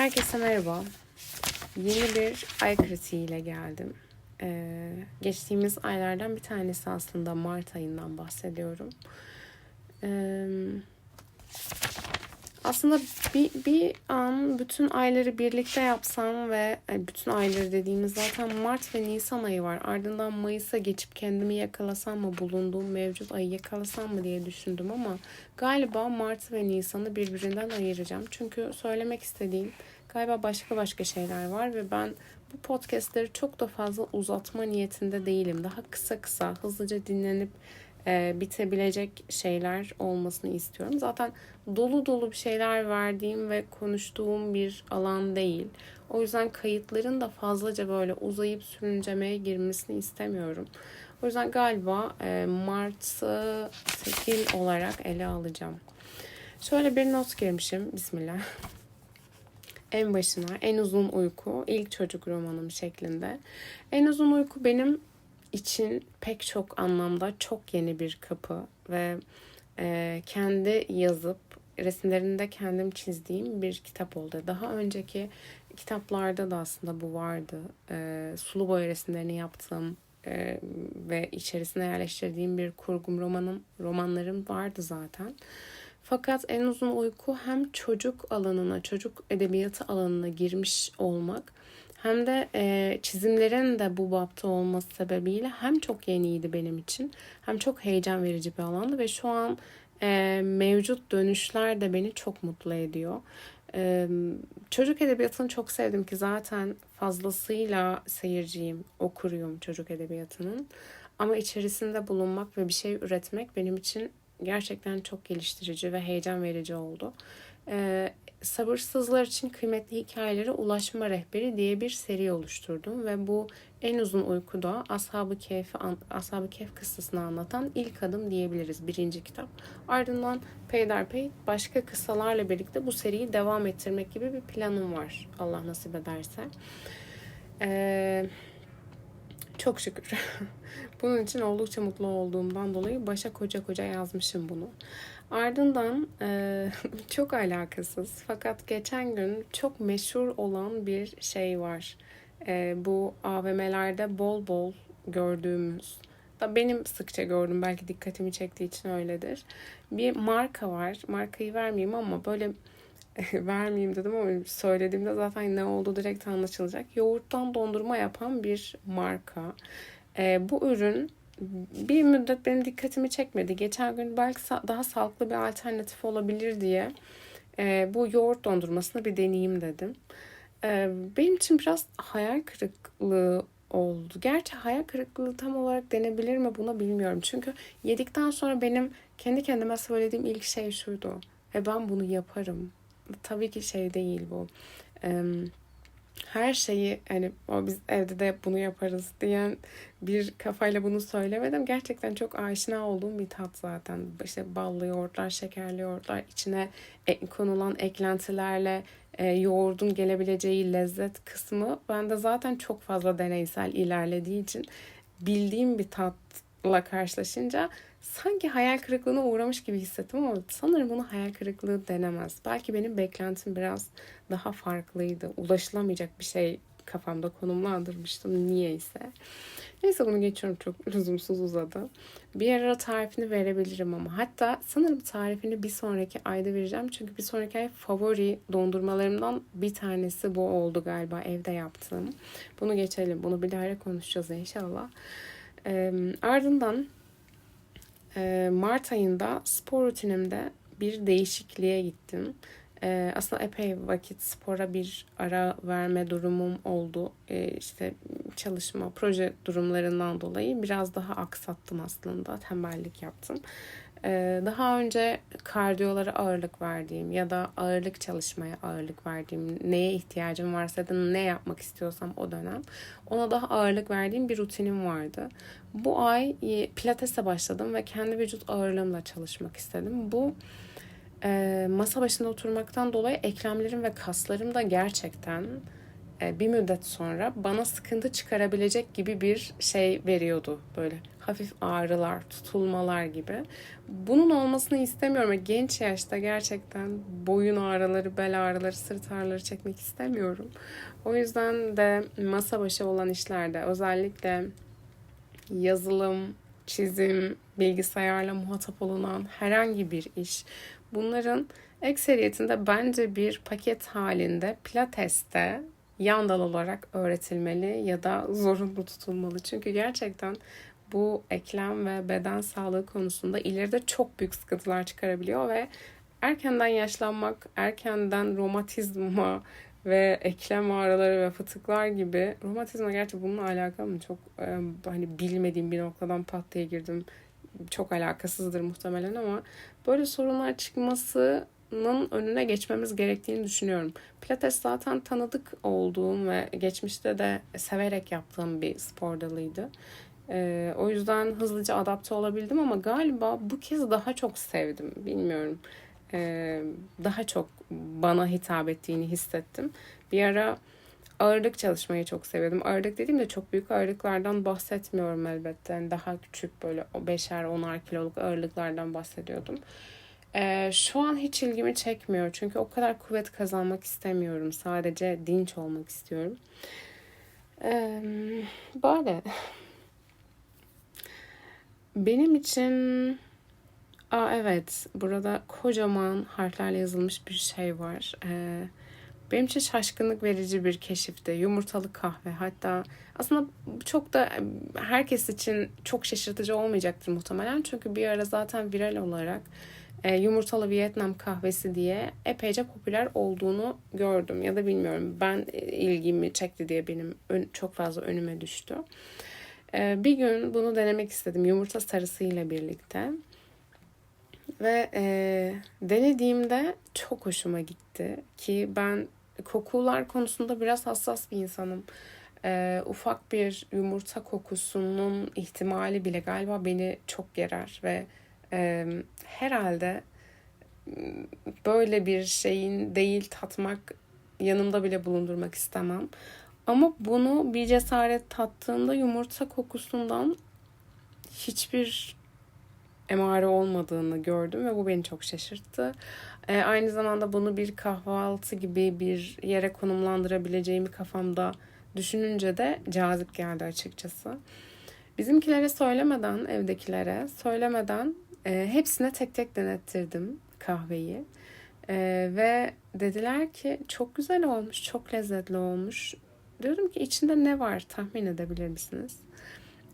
Herkese merhaba. Yeni bir ay kritiğiyle geldim. Ee, geçtiğimiz aylardan bir tanesi aslında Mart ayından bahsediyorum. Ee, aslında bir, bir an bütün ayları birlikte yapsam ve bütün ayları dediğimiz zaten Mart ve Nisan ayı var. Ardından Mayıs'a geçip kendimi yakalasam mı bulunduğum mevcut ayı yakalasam mı diye düşündüm ama galiba Mart ve Nisan'ı birbirinden ayıracağım. Çünkü söylemek istediğim galiba başka başka şeyler var ve ben bu podcastleri çok da fazla uzatma niyetinde değilim. Daha kısa kısa hızlıca dinlenip e, bitebilecek şeyler olmasını istiyorum. Zaten dolu dolu bir şeyler verdiğim ve konuştuğum bir alan değil. O yüzden kayıtların da fazlaca böyle uzayıp sürüncemeye girmesini istemiyorum. O yüzden galiba e, Mart'ı tekil olarak ele alacağım. Şöyle bir not girmişim. Bismillah. En başına en uzun uyku ilk çocuk romanım şeklinde. En uzun uyku benim için pek çok anlamda çok yeni bir kapı ve e, kendi yazıp resimlerini de kendim çizdiğim bir kitap oldu. Daha önceki kitaplarda da aslında bu vardı. E, sulu boya resimlerini yaptığım e, ve içerisine yerleştirdiğim bir kurgum romanım romanlarım vardı zaten. Fakat en uzun uyku hem çocuk alanına, çocuk edebiyatı alanına girmiş olmak hem de e, çizimlerin de bu bapta olması sebebiyle hem çok yeniydi benim için hem çok heyecan verici bir alandı ve şu an e, mevcut dönüşler de beni çok mutlu ediyor. E, çocuk edebiyatını çok sevdim ki zaten fazlasıyla seyirciyim, okuruyum çocuk edebiyatının. Ama içerisinde bulunmak ve bir şey üretmek benim için gerçekten çok geliştirici ve heyecan verici oldu. Ee, sabırsızlar için kıymetli hikayelere ulaşma rehberi diye bir seri oluşturdum ve bu en uzun uykuda Ashab-ı Kehf'i Ashab-ı Kehf kıssasını anlatan ilk adım diyebiliriz birinci kitap. Ardından peyderpey başka kıssalarla birlikte bu seriyi devam ettirmek gibi bir planım var Allah nasip ederse. Ee, çok şükür. Bunun için oldukça mutlu olduğumdan dolayı başa koca koca yazmışım bunu. Ardından e, çok alakasız fakat geçen gün çok meşhur olan bir şey var. E, bu AVM'lerde bol bol gördüğümüz da benim sıkça gördüm belki dikkatimi çektiği için öyledir. Bir marka var. Markayı vermeyeyim ama böyle vermeyeyim dedim ama söylediğimde zaten ne oldu direkt anlaşılacak. Yoğurttan dondurma yapan bir marka. E, bu ürün bir müddet benim dikkatimi çekmedi. Geçen gün belki daha sağlıklı bir alternatif olabilir diye e, bu yoğurt dondurmasını bir deneyeyim dedim. E, benim için biraz hayal kırıklığı oldu. Gerçi hayal kırıklığı tam olarak denebilir mi buna bilmiyorum. Çünkü yedikten sonra benim kendi kendime söylediğim ilk şey şuydu. E ben bunu yaparım. Tabii ki şey değil bu. Her şeyi hani o biz evde de bunu yaparız diyen bir kafayla bunu söylemedim. Gerçekten çok aşina olduğum bir tat zaten. İşte ballı yoğurtlar, şekerli yoğurtlar, içine e, konulan eklentilerle e, yoğurdun gelebileceği lezzet kısmı bende zaten çok fazla deneysel ilerlediği için bildiğim bir tatla karşılaşınca sanki hayal kırıklığına uğramış gibi hissettim ama sanırım bunu hayal kırıklığı denemez. Belki benim beklentim biraz daha farklıydı. Ulaşılamayacak bir şey kafamda konumlandırmıştım niyeyse. Neyse bunu geçiyorum çok lüzumsuz uzadı. Bir ara tarifini verebilirim ama hatta sanırım tarifini bir sonraki ayda vereceğim. Çünkü bir sonraki ay favori dondurmalarımdan bir tanesi bu oldu galiba evde yaptığım. Bunu geçelim. Bunu bir daha konuşacağız inşallah. Ee, ardından Mart ayında spor rutinimde bir değişikliğe gittim. E, aslında epey vakit spora bir ara verme durumum oldu. E, işte çalışma, proje durumlarından dolayı biraz daha aksattım aslında. Tembellik yaptım. Ee, daha önce kardiyolara ağırlık verdiğim ya da ağırlık çalışmaya ağırlık verdiğim, neye ihtiyacım varsa da ne yapmak istiyorsam o dönem ona daha ağırlık verdiğim bir rutinim vardı. Bu ay e, pilatese başladım ve kendi vücut ağırlığımla çalışmak istedim. Bu e, masa başında oturmaktan dolayı eklemlerim ve kaslarım da gerçekten e, bir müddet sonra bana sıkıntı çıkarabilecek gibi bir şey veriyordu. Böyle hafif ağrılar, tutulmalar gibi. Bunun olmasını istemiyorum. Genç yaşta gerçekten boyun ağrıları, bel ağrıları, sırt ağrıları çekmek istemiyorum. O yüzden de masa başı olan işlerde özellikle yazılım, çizim, bilgisayarla muhatap olunan herhangi bir iş. Bunların ekseriyetinde bence bir paket halinde pilateste yan dal olarak öğretilmeli ya da zorunlu tutulmalı. Çünkü gerçekten bu eklem ve beden sağlığı konusunda ileride çok büyük sıkıntılar çıkarabiliyor ve erkenden yaşlanmak, erkenden romatizma ve eklem ağrıları ve fıtıklar gibi romatizma gerçi bununla alakalı mı çok e, hani bilmediğim bir noktadan pat diye girdim. Çok alakasızdır muhtemelen ama böyle sorunlar çıkmasının önüne geçmemiz gerektiğini düşünüyorum. Pilates zaten tanıdık olduğum ve geçmişte de severek yaptığım bir spor dalıydı. Ee, o yüzden hızlıca adapte olabildim ama galiba bu kez daha çok sevdim. Bilmiyorum. Ee, daha çok bana hitap ettiğini hissettim. Bir ara ağırlık çalışmayı çok seviyordum. Ağırlık dediğimde çok büyük ağırlıklardan bahsetmiyorum elbette. Yani daha küçük böyle 5'er 10'ar kiloluk ağırlıklardan bahsediyordum. Ee, şu an hiç ilgimi çekmiyor. Çünkü o kadar kuvvet kazanmak istemiyorum. Sadece dinç olmak istiyorum. Ee, böyle. Benim için Aa evet burada kocaman harflerle yazılmış bir şey var. Ee, benim için şaşkınlık verici bir keşifti. Yumurtalı kahve. Hatta aslında çok da herkes için çok şaşırtıcı olmayacaktır muhtemelen. Çünkü bir ara zaten viral olarak e, yumurtalı Vietnam kahvesi diye epeyce popüler olduğunu gördüm. Ya da bilmiyorum ben ilgimi çekti diye benim ön, çok fazla önüme düştü. E, bir gün bunu denemek istedim yumurta sarısıyla birlikte. Ve e, denediğimde çok hoşuma gitti ki ben kokular konusunda biraz hassas bir insanım. E, ufak bir yumurta kokusunun ihtimali bile galiba beni çok gerer ve e, herhalde böyle bir şeyin değil tatmak yanımda bile bulundurmak istemem. Ama bunu bir cesaret tattığımda yumurta kokusundan hiçbir emare olmadığını gördüm ve bu beni çok şaşırttı. E, aynı zamanda bunu bir kahvaltı gibi bir yere konumlandırabileceğimi kafamda düşününce de cazip geldi açıkçası. Bizimkilere söylemeden, evdekilere söylemeden e, hepsine tek tek denettirdim kahveyi. E, ve dediler ki çok güzel olmuş, çok lezzetli olmuş. Diyorum ki içinde ne var tahmin edebilir misiniz?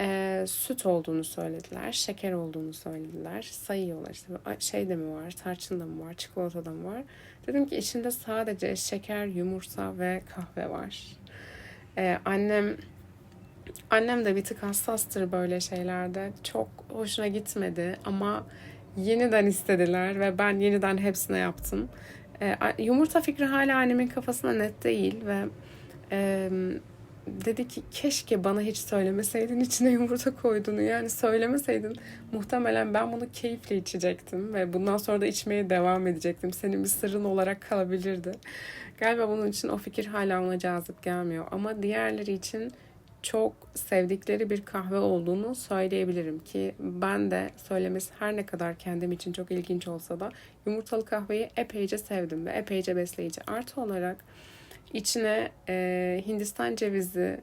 e, süt olduğunu söylediler, şeker olduğunu söylediler. Sayıyorlar işte şey de mi var, tarçın da mı var, çikolata da mı var. Dedim ki içinde sadece şeker, yumurta ve kahve var. E, annem annem de bir tık hassastır böyle şeylerde. Çok hoşuna gitmedi ama yeniden istediler ve ben yeniden hepsine yaptım. E, yumurta fikri hala annemin kafasına net değil ve e, dedi ki keşke bana hiç söylemeseydin içine yumurta koyduğunu. Yani söylemeseydin muhtemelen ben bunu keyifle içecektim ve bundan sonra da içmeye devam edecektim. Senin bir sırrın olarak kalabilirdi. Galiba bunun için o fikir hala ona cazip gelmiyor. Ama diğerleri için çok sevdikleri bir kahve olduğunu söyleyebilirim ki ben de söylemesi her ne kadar kendim için çok ilginç olsa da yumurtalı kahveyi epeyce sevdim ve epeyce besleyici. Artı olarak içine e, Hindistan cevizi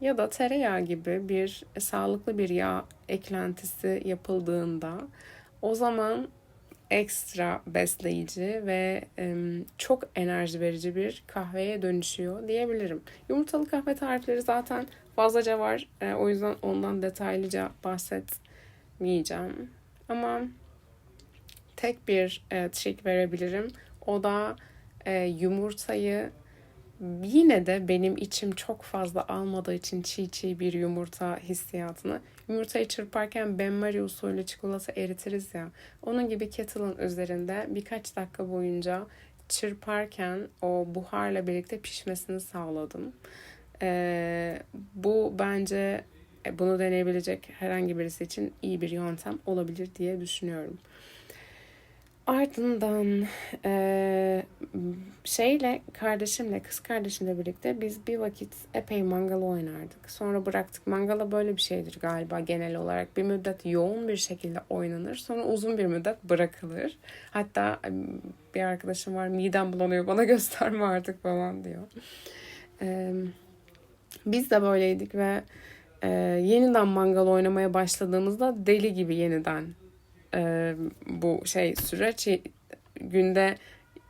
ya da tereyağı gibi bir e, sağlıklı bir yağ eklentisi yapıldığında o zaman ekstra besleyici ve e, çok enerji verici bir kahveye dönüşüyor diyebilirim. Yumurtalı kahve tarifleri zaten fazlaca var. E, o yüzden ondan detaylıca bahsetmeyeceğim. Ama tek bir e, trik verebilirim. O da e, yumurtayı yine de benim içim çok fazla almadığı için çiğ çiğ bir yumurta hissiyatını. Yumurtayı çırparken benmari usulü çikolata eritiriz ya. Onun gibi kettle'ın üzerinde birkaç dakika boyunca çırparken o buharla birlikte pişmesini sağladım. Ee, bu bence e, bunu deneyebilecek herhangi birisi için iyi bir yöntem olabilir diye düşünüyorum. Ardından eee, şeyle kardeşimle kız kardeşimle birlikte biz bir vakit epey mangal oynardık. Sonra bıraktık. Mangala böyle bir şeydir galiba genel olarak. Bir müddet yoğun bir şekilde oynanır. Sonra uzun bir müddet bırakılır. Hatta bir arkadaşım var midem bulanıyor bana gösterme artık falan diyor. Eee, biz de böyleydik ve e, yeniden mangal oynamaya başladığımızda deli gibi yeniden e, bu şey süreç günde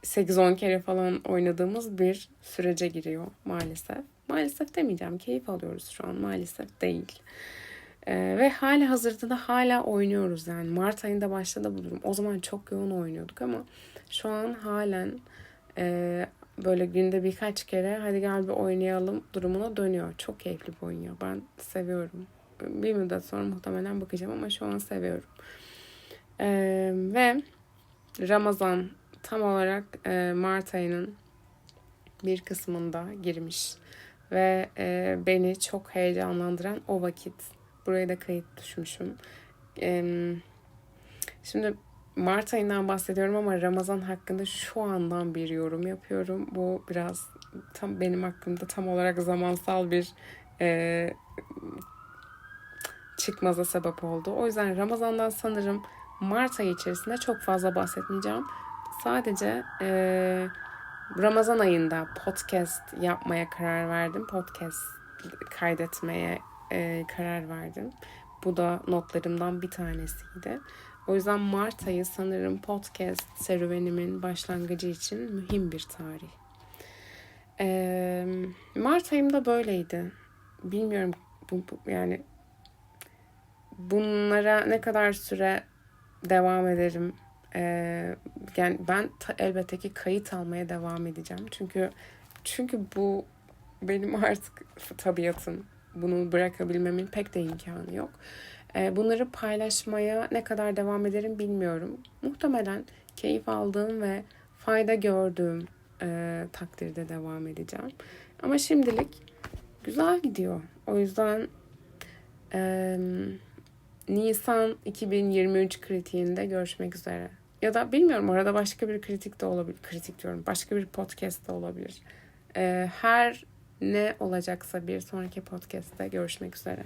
8-10 kere falan oynadığımız bir sürece giriyor maalesef. Maalesef demeyeceğim. Keyif alıyoruz şu an. Maalesef değil. E, ve hali hazırda da hala oynuyoruz yani. Mart ayında başladı bu durum. O zaman çok yoğun oynuyorduk ama şu an halen e, böyle günde birkaç kere hadi gel bir oynayalım durumuna dönüyor. Çok keyifli bir oyun ya. Ben seviyorum. Bir müddet sonra muhtemelen bakacağım ama şu an seviyorum. Ee, ve Ramazan tam olarak e, Mart ayının bir kısmında girmiş. Ve e, beni çok heyecanlandıran o vakit. Buraya da kayıt düşmüşüm. E, şimdi Mart ayından bahsediyorum ama Ramazan hakkında şu andan bir yorum yapıyorum. Bu biraz tam benim hakkımda tam olarak zamansal bir e, çıkmaza sebep oldu. O yüzden Ramazan'dan sanırım Mart ayı içerisinde çok fazla bahsetmeyeceğim. Sadece e, Ramazan ayında podcast yapmaya karar verdim. Podcast kaydetmeye e, karar verdim. Bu da notlarımdan bir tanesiydi. O yüzden Mart ayı sanırım podcast serüvenimin başlangıcı için mühim bir tarih. Ee, Mart ayımda böyleydi. Bilmiyorum bu, bu, yani bunlara ne kadar süre devam ederim. Ee, yani ben ta, elbette ki kayıt almaya devam edeceğim. Çünkü çünkü bu benim artık tabiatım. Bunu bırakabilmemin pek de imkanı yok. Ee, bunları paylaşmaya ne kadar devam ederim bilmiyorum. Muhtemelen keyif aldığım ve fayda gördüğüm e, takdirde devam edeceğim. Ama şimdilik güzel gidiyor. O yüzden e, Nisan 2023 kritiğinde görüşmek üzere. Ya da bilmiyorum orada başka bir kritik de olabilir. Kritik diyorum. Başka bir podcast da olabilir. E, her ne olacaksa bir sonraki podcast'te görüşmek üzere.